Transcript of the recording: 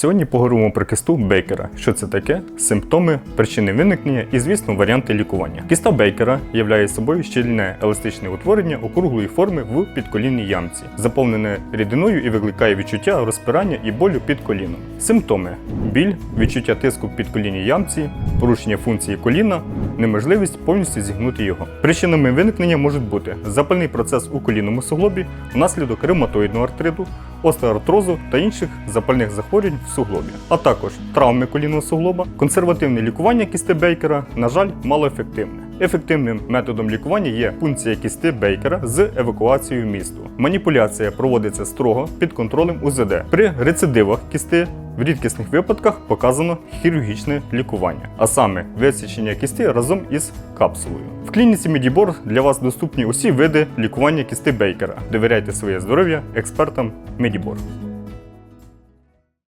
Сьогодні поговоримо про кисту Бейкера. Що це таке? Симптоми, причини виникнення і, звісно, варіанти лікування. Кіста Бейкера являє собою щільне еластичне утворення округлої форми в підколінній ямці, заповнене рідиною і викликає відчуття розпирання і болю під коліном. Симптоми: біль, відчуття тиску в підколінній ямці, порушення функції коліна, неможливість повністю зігнути його. Причинами виникнення можуть бути запальний процес у колінному суглобі внаслідок ревматоїдного артриту, остеоартрозу та інших запальних захворювань в суглобі, а також травми колінного суглоба. Консервативне лікування кісти Бейкера, на жаль, малоефективне. Ефективним методом лікування є пункція кісти Бейкера з евакуацією місту. Маніпуляція проводиться строго під контролем УЗД. При рецидивах кісти в рідкісних випадках показано хірургічне лікування, а саме висічення кісти разом із капсулою. В клініці Медібор для вас доступні усі види лікування кісти Бейкера. Довіряйте своє здоров'я експертам Медібор.